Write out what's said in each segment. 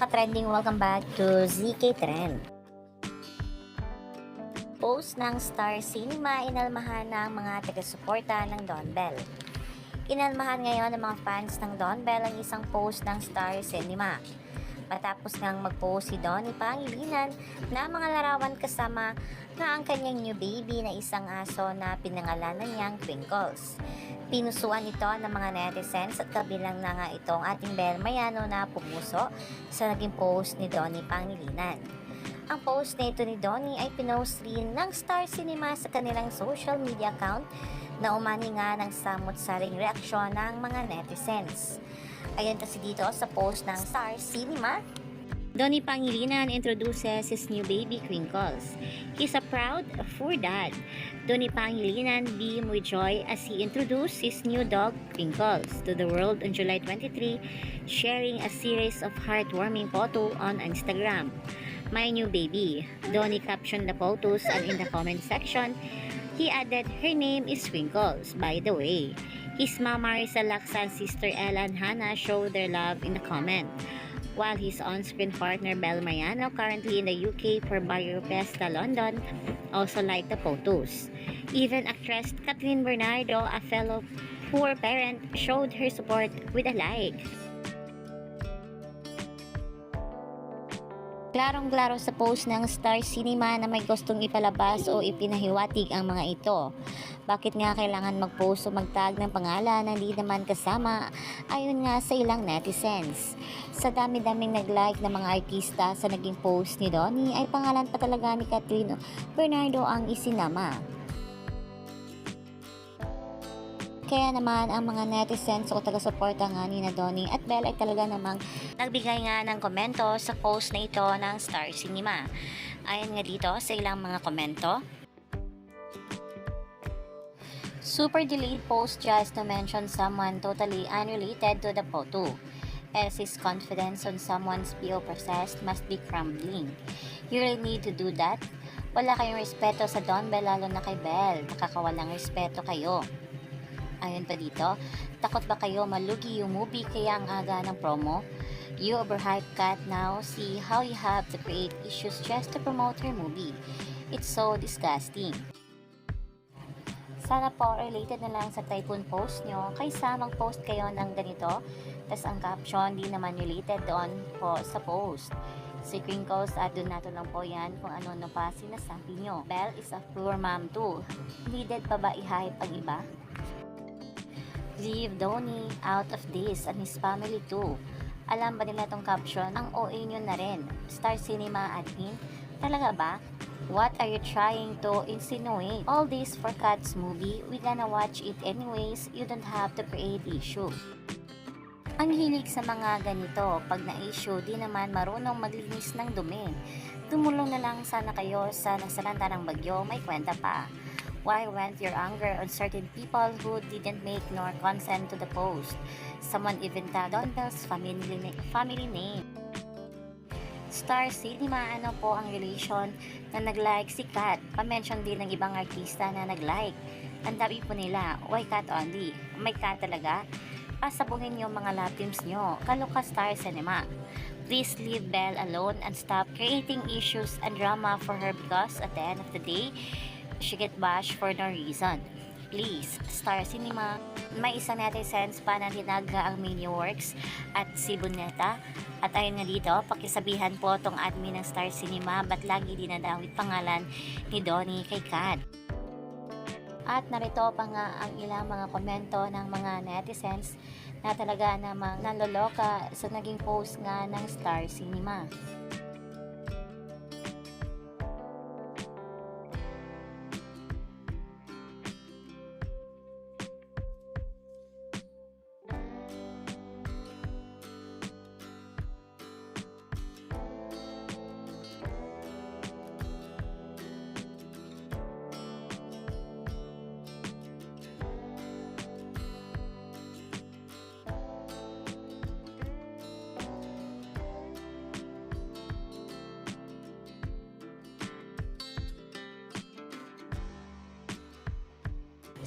ka-trending, welcome back to ZK Trend. Post ng Star Cinema inalmahan ng mga taga-suporta ng Don Bell. Inalmahan ngayon ng mga fans ng Don Bell ang isang post ng Star Cinema. Matapos ngang mag-post si Donnie Pangilinan na mga larawan kasama na ang kanyang new baby na isang aso na pinangalanan niyang Twinkles. Pinusuan ito ng mga netizens at kabilang na nga itong ating Bel Mayano na pumuso sa naging post ni Donnie Pangilinan. Ang post na ito ni Donnie ay pinost rin ng Star Cinema sa kanilang social media account na umani nga ng samot-saring reaksyon ng mga netizens. Ayan kasi dito sa post ng Star Cinema. Donnie Pangilinan introduces his new baby Twinkles. He's a proud for dad. Donnie Pangilinan beamed with joy as he introduced his new dog Twinkles to the world on July 23, sharing a series of heartwarming photos on Instagram. My new baby. Donnie captioned the photos and in the comment section, he added her name is Twinkles, by the way. His mom Marisa Laksa and sister Ella and Hannah show their love in the comment. While his on-screen partner Bel Mariano, currently in the UK for Barrio Festa, London, also liked the photos. Even actress Kathleen Bernardo, a fellow poor parent, showed her support with a like. Klarong-klaro sa post ng Star Cinema na may gustong ipalabas o ipinahiwatig ang mga ito. Bakit nga kailangan mag-post o mag-tag ng pangalan na hindi naman kasama ayon nga sa ilang netizens. Sa dami-daming nag-like ng mga artista sa naging post ni Donnie ay pangalan pa talaga ni Catherine Bernardo ang isinama. Kaya naman ang mga netizens o taga-suporta nga ni na at Belle ay talaga namang nagbigay nga ng komento sa post na ito ng Star Cinema. Ayon nga dito sa ilang mga komento, Super delayed post just to mention someone totally unrelated to the photo. His confidence on someone's PO process must be crumbling. You really need to do that? Wala kayong respeto sa Don Bell lalo na kay Bell. Nakakawalang respeto kayo. Ayon pa dito, takot ba kayo malugi yung movie kaya ang aga ng promo? You overhype cat now, see how you have to create issues just to promote your movie. It's so disgusting. Sana po related na lang sa typhoon post nyo kaysa mag-post kayo ng ganito tas ang caption di naman related doon po sa post. Si Crinkles at doon nato lang po yan kung ano-ano pa sinasabi nyo. Belle is a poor mom too. Needed pa ba i-hype ang iba? Leave Donnie out of this and his family too. Alam ba nila tong caption? Ang OA nyo na rin. Star Cinema admin? Talaga ba? What are you trying to insinuate? All this for Cats movie, we gonna watch it anyways, you don't have to create issue. Ang hilig sa mga ganito, pag na-issue, di naman marunong maglinis ng dumi. Tumulong na lang sana kayo sa nasalanta ng bagyo, may kwenta pa. Why went your anger on certain people who didn't make nor consent to the post? Someone even tagged on Bell's family, na- family name. Star Cinema, ano po ang relation na nag-like si Kat? Pa-mention din ng ibang artista na nag-like. Ang dami po nila, why Kat only? May Kat talaga? Pasabuhin yung mga love teams nyo. Kaluka Star Cinema. Please leave Belle alone and stop creating issues and drama for her because at the end of the day, she get bashed for no reason. Please, Star Cinema. May isa netizens pa na dinaga ang mini works at si Buneta. At ayon nga dito, pakisabihan po tong admin ng Star Cinema ba't lagi dinadawit pangalan ni Donnie kay Kat. At narito pa nga ang ilang mga komento ng mga netizens na talaga namang naloloka sa naging post nga ng Star Cinema.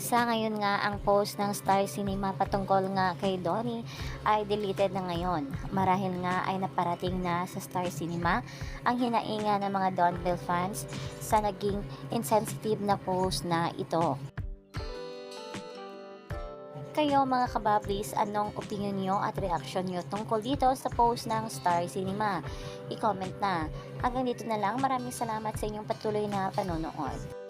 Sa ngayon nga, ang post ng Star Cinema patungkol nga kay Donnie ay deleted na ngayon. Marahil nga ay naparating na sa Star Cinema ang hinainga ng mga Don Bell fans sa naging insensitive na post na ito. Kayo mga kabablis, anong opinion nyo at reaction nyo tungkol dito sa post ng Star Cinema? I-comment na. Hanggang dito na lang, maraming salamat sa inyong patuloy na panonood.